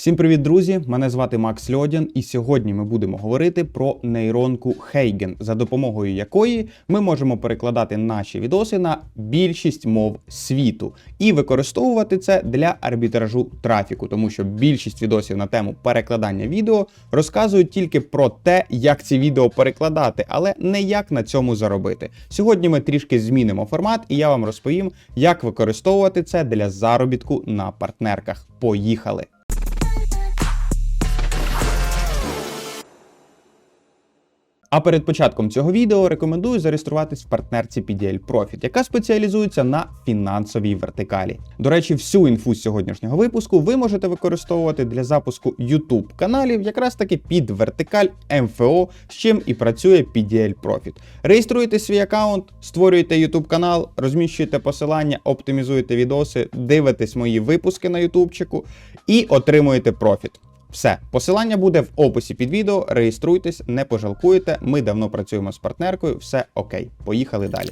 Всім привіт, друзі! Мене звати Макс Льодян, і сьогодні ми будемо говорити про нейронку Хейген, за допомогою якої ми можемо перекладати наші відоси на більшість мов світу і використовувати це для арбітражу трафіку, тому що більшість відосів на тему перекладання відео розказують тільки про те, як ці відео перекладати, але не як на цьому заробити. Сьогодні ми трішки змінимо формат, і я вам розповім, як використовувати це для заробітку на партнерках. Поїхали! А перед початком цього відео рекомендую зареєструватись в партнерці PDL Profit, яка спеціалізується на фінансовій вертикалі. До речі, всю інфу з сьогоднішнього випуску ви можете використовувати для запуску YouTube каналів, якраз таки під вертикаль МФО, з чим і працює PDL Profit. Реєструєте свій аккаунт, створюєте YouTube канал, розміщуєте посилання, оптимізуєте відоси, дивитесь мої випуски на ютубчику і отримуєте профіт. Все, посилання буде в описі під відео. Реєструйтесь, не пожалкуєте. Ми давно працюємо з партнеркою. Все окей, поїхали далі.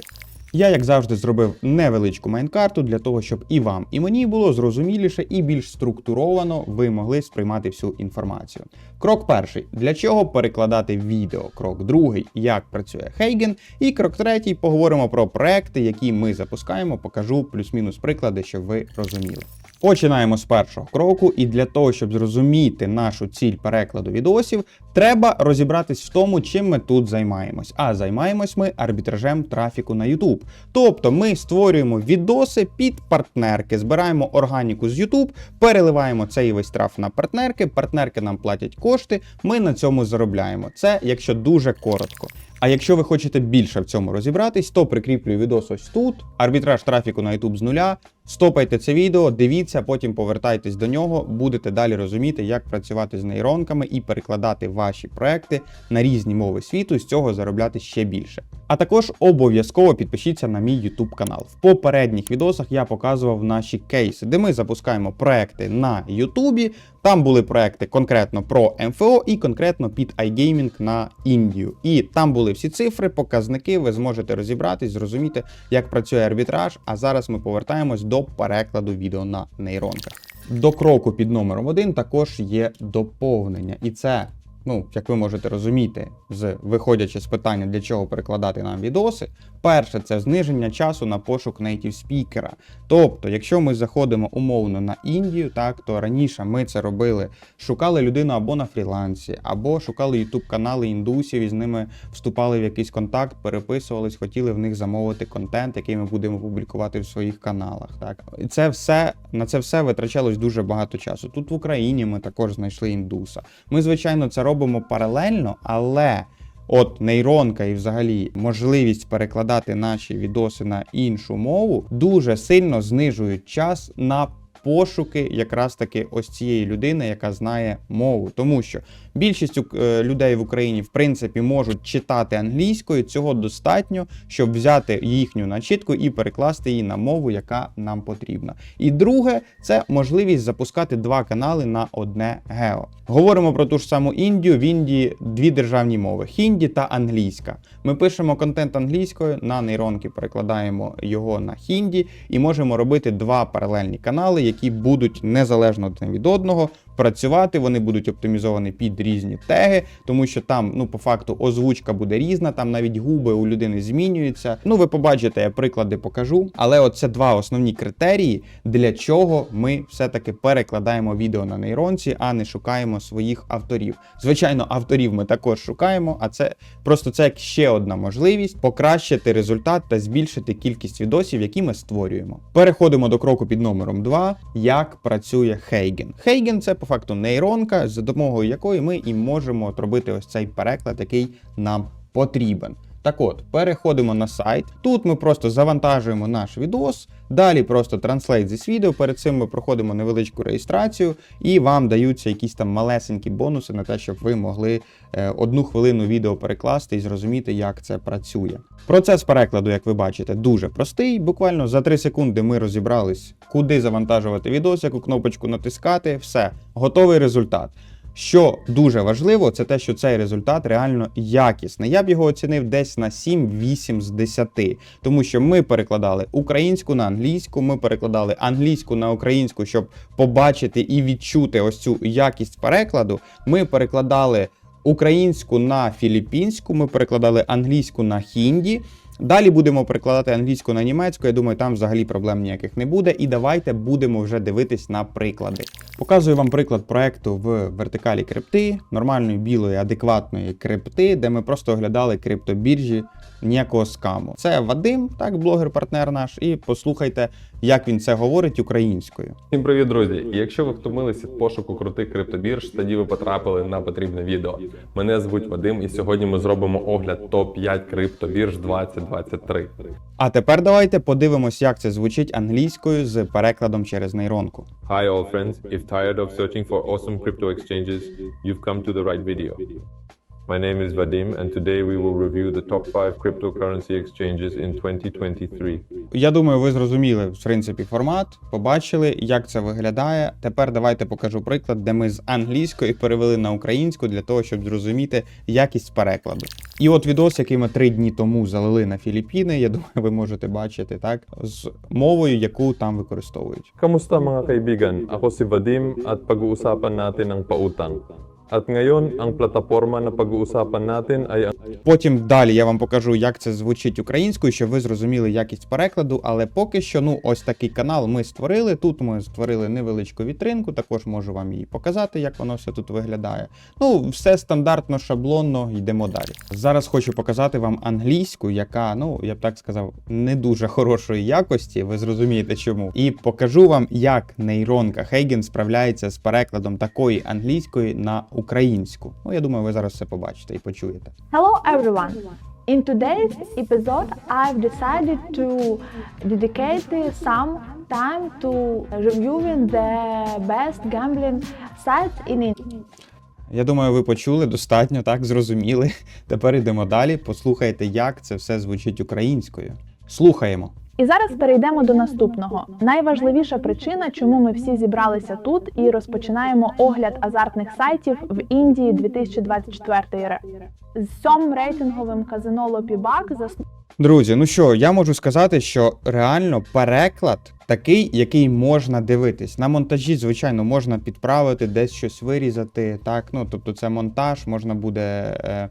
Я, як завжди, зробив невеличку майнкарту для того, щоб і вам, і мені було зрозуміліше і більш структуровано ви могли сприймати всю інформацію. Крок перший: для чого перекладати відео. Крок другий, як працює Хейген. І крок третій, поговоримо про проекти, які ми запускаємо. Покажу плюс-мінус приклади, щоб ви розуміли. Починаємо з першого кроку, і для того, щоб зрозуміти нашу ціль перекладу відосів, треба розібратись в тому, чим ми тут займаємось. А займаємось ми арбітражем трафіку на YouTube. Тобто ми створюємо відоси під партнерки, збираємо органіку з YouTube, переливаємо цей весь траф на партнерки, партнерки нам платять кошти, ми на цьому заробляємо. Це якщо дуже коротко. А якщо ви хочете більше в цьому розібратись, то прикріплюю відос ось тут. Арбітраж трафіку на YouTube з нуля. Стопайте це відео, дивіться, потім повертайтесь до нього, будете далі розуміти, як працювати з нейронками і перекладати ваші проекти на різні мови світу, з цього заробляти ще більше. А також обов'язково підпишіться на мій YouTube канал. В попередніх відосах я показував наші кейси, де ми запускаємо проекти на YouTube. Там були проекти конкретно про МФО і конкретно під iGaming на Індію. І там були всі цифри, показники. Ви зможете розібратись, зрозуміти, як працює арбітраж. А зараз ми повертаємось до перекладу відео на нейронках. До кроку під номером один також є доповнення, і це. Ну, як ви можете розуміти, з виходячи з питання, для чого перекладати нам відоси, перше це зниження часу на пошук нейтів спікера. Тобто, якщо ми заходимо умовно на Індію, так то раніше ми це робили, шукали людину або на фрілансі, або шукали ютуб канали індусів і з ними вступали в якийсь контакт, переписувались, хотіли в них замовити контент, який ми будемо публікувати в своїх каналах. Так і це все на це все витрачалось дуже багато часу. Тут в Україні ми також знайшли індуса. Ми, звичайно, це робимо паралельно, але. От нейронка і взагалі можливість перекладати наші відоси на іншу мову дуже сильно знижують час на пошуки якраз таки ось цієї людини, яка знає мову. Тому що більшість е, людей в Україні в принципі можуть читати англійською. Цього достатньо, щоб взяти їхню начітку і перекласти її на мову, яка нам потрібна. І друге, це можливість запускати два канали на одне гео. Говоримо про ту ж саму Індію. В Індії дві державні мови хінді та англійська. Ми пишемо контент англійською, на нейронки перекладаємо його на хінді і можемо робити два паралельні канали, які будуть незалежно один від одного працювати. Вони будуть оптимізовані під різні теги, тому що там, ну по факту, озвучка буде різна, там навіть губи у людини змінюються. Ну, ви побачите, я приклади покажу. Але от це два основні критерії, для чого ми все-таки перекладаємо відео на нейронці, а не шукаємо своїх авторів. Звичайно, авторів ми також шукаємо, а це просто це як ще одна можливість покращити результат та збільшити кількість відосів, які ми створюємо. Переходимо до кроку під номером 2. Як працює Хейген. Хейген це по факту нейронка, за допомогою якої ми і можемо робити ось цей переклад, який нам потрібен. Так от, переходимо на сайт. Тут ми просто завантажуємо наш відос, далі просто Translate this відео. Перед цим ми проходимо невеличку реєстрацію, і вам даються якісь там малесенькі бонуси на те, щоб ви могли е, одну хвилину відео перекласти і зрозуміти, як це працює. Процес перекладу, як ви бачите, дуже простий. Буквально за 3 секунди ми розібрались, куди завантажувати відос, яку кнопочку натискати, все, готовий результат. Що дуже важливо, це те, що цей результат реально якісний. Я б його оцінив десь на 7-8 з 10, тому що ми перекладали українську на англійську, ми перекладали англійську на українську, щоб побачити і відчути ось цю якість перекладу. Ми перекладали українську на філіппінську, ми перекладали англійську на хінді. Далі будемо перекладати англійську на німецьку. Я думаю, там взагалі проблем ніяких не буде. І давайте будемо вже дивитись на приклади. Показую вам приклад проекту в вертикалі крипти, нормальної білої, адекватної крипти, де ми просто оглядали криптобіржі ніякого скаму. Це Вадим, так, блогер-партнер наш, і послухайте, як він це говорить українською. Всім привіт, друзі! Якщо ви втомилися від пошуку крутих криптобірж, тоді ви потрапили на потрібне відео. Мене звуть Вадим, і сьогодні ми зробимо огляд топ 5 криптобірж 2023. А тепер давайте подивимось, як це звучить англійською з перекладом через нейронку. Hi all friends, if tired of searching for awesome crypto exchanges, you've come to the right video. My name is Vadim and today we will review the top 5 cryptocurrency exchanges in 2023. Я думаю, ви зрозуміли в принципі формат, побачили, як це виглядає. Тепер давайте покажу приклад, де ми з англійської перевели на українську для того, щоб зрозуміти якість перекладу. І от відос, який ми три дні тому залили на Філіппіни, я думаю, ви можете бачити так з мовою, яку там використовують. Kamusta mga kaibigan? Ako si Vadim at pag-uusapan natin ang pautang. At ngayon, ang plataforma na pag-uusapan natin ay Потім далі я вам покажу, як це звучить українською, щоб ви зрозуміли якість перекладу. Але поки що, ну ось такий канал ми створили. Тут ми створили невеличку вітринку, також можу вам її показати, як воно все тут виглядає. Ну, все стандартно, шаблонно, йдемо далі. Зараз хочу показати вам англійську, яка, ну я б так сказав, не дуже хорошої якості. Ви зрозумієте чому. І покажу вам, як нейронка Хейген справляється з перекладом такої англійської на українську. Ну, я думаю, ви зараз все побачите і почуєте. Hello everyone! In today's episode, I've decided to dedicate some time to reviewing the best gambling sites in India. Я думаю, ви почули достатньо, так зрозуміли. Тепер йдемо далі. Послухайте, як це все звучить українською. Слухаємо. І зараз перейдемо до наступного. Найважливіша причина, чому ми всі зібралися тут і розпочинаємо огляд азартних сайтів в Індії 2024 рік. З сьомим рейтинговим казино Лопібак засновано Друзі, ну що, я можу сказати, що реально переклад такий, який можна дивитись. На монтажі, звичайно, можна підправити, десь щось вирізати. Так, ну тобто це монтаж, можна буде. Е,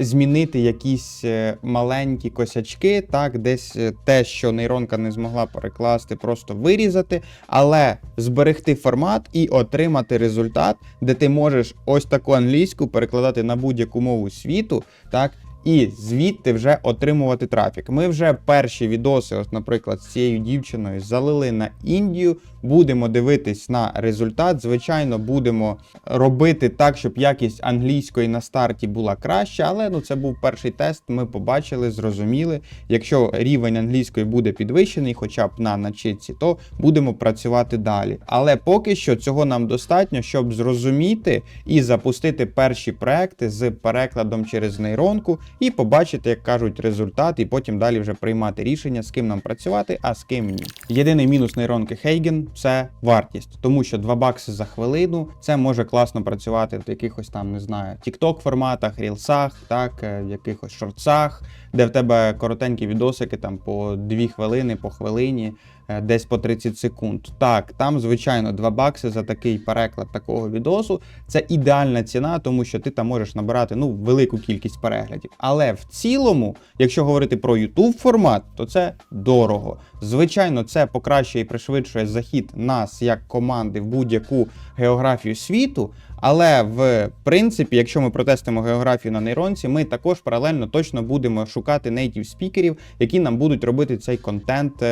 Змінити якісь е, маленькі косячки, так, десь е, те, що нейронка не змогла перекласти, просто вирізати, але зберегти формат і отримати результат, де ти можеш ось таку англійську перекладати на будь-яку мову світу, так, і звідти вже отримувати трафік. Ми вже перші відоси, ось, наприклад, з цією дівчиною залили на Індію. Будемо дивитись на результат. Звичайно, будемо робити так, щоб якість англійської на старті була краща, але ну це був перший тест. Ми побачили, зрозуміли. Якщо рівень англійської буде підвищений, хоча б на начитці, то будемо працювати далі. Але поки що цього нам достатньо, щоб зрозуміти і запустити перші проекти з перекладом через нейронку і побачити, як кажуть, результат, і потім далі вже приймати рішення, з ким нам працювати, а з ким ні. Єдиний мінус нейронки Хейген це вартість, тому що 2 бакси за хвилину це може класно працювати в якихось там, не знаю, TikTok форматах, рілсах, так, е, в якихось шорцах, де в тебе коротенькі відосики там по 2 хвилини, по хвилині. Е, Десь по 30 секунд. Так, там, звичайно, 2 бакси за такий переклад такого відосу. Це ідеальна ціна, тому що ти там можеш набирати ну, велику кількість переглядів. Але в цілому, якщо говорити про YouTube формат, то це дорого. Звичайно, це покращує і пришвидшує захід нас як команди в будь-яку географію світу. Але в принципі, якщо ми протестимо географію на нейронці, ми також паралельно точно будемо шукати нейтів спікерів, які нам будуть робити цей контент.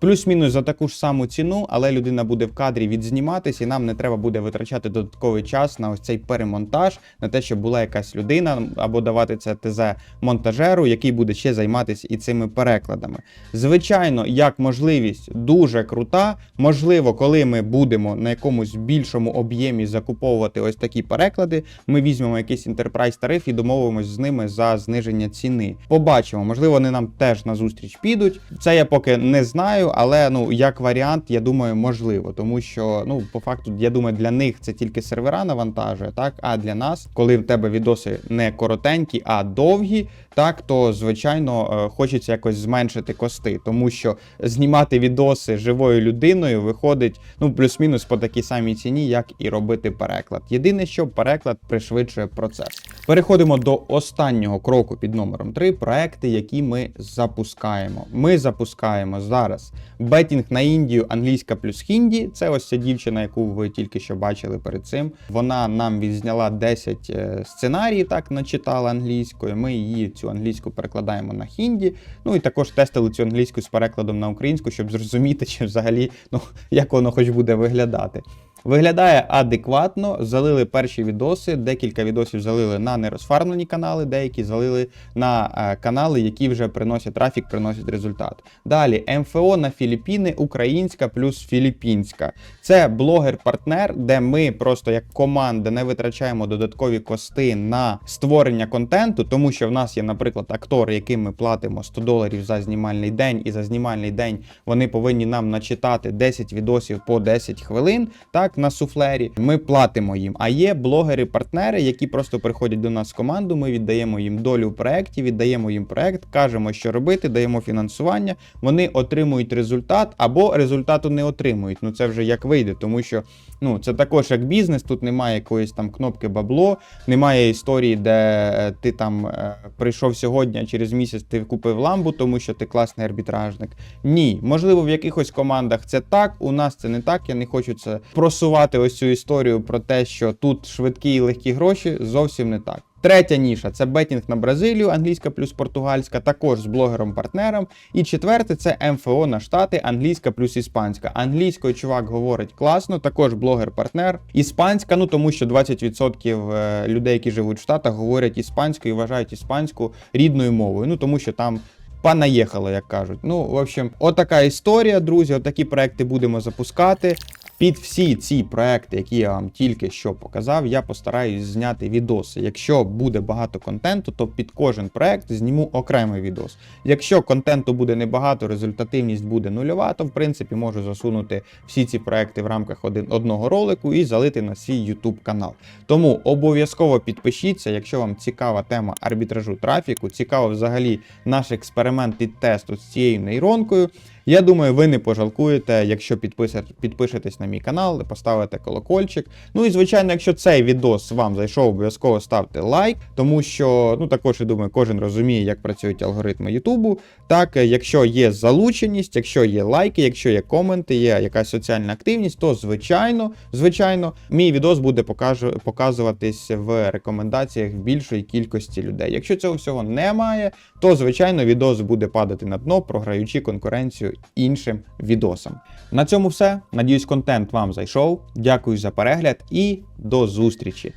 Плюс-мінус за таку ж саму ціну, але людина буде в кадрі відзніматись, і нам не треба буде витрачати додатковий час на ось цей перемонтаж, на те, щоб була якась людина або давати це ТЗ монтажеру, який буде ще займатися і цими перекладами. Звичайно, як можливість дуже крута. Можливо, коли ми будемо на якомусь більшому об'ємі закуповувати ось такі переклади, ми візьмемо якийсь інтерпрайз тариф і домовимось з ними за зниження ціни. Побачимо, можливо, вони нам теж на зустріч підуть. Це я поки не знаю, але ну як варіант, я думаю, можливо, тому що ну по факту, я думаю, для них це тільки сервера навантажує, так. А для нас, коли в тебе відоси не коротенькі, а довгі, так то звичайно е, хочеться якось зменшити кости, тому що знімати відоси живою людиною виходить ну плюс-мінус по такій самій ціні, як і робити переклад. Єдине, що переклад пришвидшує процес. Переходимо до останнього кроку під номером 3 проекти, які ми запускаємо. Ми запускаємо зараз бетінг на Індію, англійська плюс хінді. Це ось ця дівчина, яку ви тільки що бачили перед цим. Вона нам відзняла 10 е, сценаріїв, так начитала англійською. Ми її цю англійську перекладаємо на хінді. Ну і також тестили цю англійську з перекладом на українську, щоб зрозуміти, чи взагалі ну як воно хоч буде виглядати. Виглядає адекватно, залили перші відоси, декілька відосів залили на нерозфармлені канали, деякі залили на е, канали, які вже приносять трафік, приносять результат. Далі МФО на Філіппіни, українська плюс філіппінська. Це блогер-партнер, де ми просто як команда не витрачаємо додаткові кости на створення контенту, тому що в нас є, наприклад, актор, яким ми платимо 100 доларів за знімальний день, і за знімальний день вони повинні нам начитати 10 відосів по 10 хвилин. Так, на суфлері. Ми платимо їм. А є блогери-партнери, які просто приходять до нас в команду. Ми віддаємо їм долю в проєкті, віддаємо їм проєкт, кажемо, що робити, даємо фінансування. Вони отримують результат або результату не отримують. Ну це вже як вийде, тому що ну це також як бізнес. Тут немає якоїсь там кнопки бабло, немає історії, де е, ти там е, прийшов сьогодні, а через місяць ти купив ламбу, тому що ти класний арбітражник. Ні, можливо, в якихось командах це так. У нас це не так. Я не хочу це просувати ось цю історію про те, що тут швидкі і легкі гроші, зовсім не так. Третя ніша це бетінг на Бразилію, англійська плюс португальська, також з блогером-партнером. І четверте це МФО на штати, англійська плюс іспанська. Англійською чувак говорить класно, також блогер-партнер. Іспанська, ну тому що 20% е, людей, які живуть в Штатах, говорять іспанською і вважають іспанську рідною мовою. Ну тому що там. Понаїхало, як кажуть. Ну, в общем, отака історія, друзі. Отакі проекти будемо запускати. Під всі ці проекти, які я вам тільки що показав, я постараюсь зняти відоси. Якщо буде багато контенту, то під кожен проект зніму окремий відос. Якщо контенту буде небагато, результативність буде нульова, то в принципі можу засунути всі ці проекти в рамках один, одного ролику і залити на свій YouTube канал. Тому обов'язково підпишіться, якщо вам цікава тема арбітражу трафіку, цікаво взагалі наш експеримент і тест з цією нейронкою. Я думаю, ви не пожалкуєте, якщо підпишетесь на мій канал, поставите колокольчик. Ну і звичайно, якщо цей відос вам зайшов, обов'язково ставте лайк, тому що ну також я думаю, кожен розуміє, як працюють алгоритми Ютубу. Так, якщо є залученість, якщо є лайки, якщо є коменти, є якась соціальна активність, то звичайно, звичайно, мій відос буде показуватись в рекомендаціях більшої кількості людей. Якщо цього всього немає, то звичайно відос буде падати на дно, програючи конкуренцію іншим відосам. На цьому все. Надіюсь, контент вам зайшов. Дякую за перегляд і до зустрічі!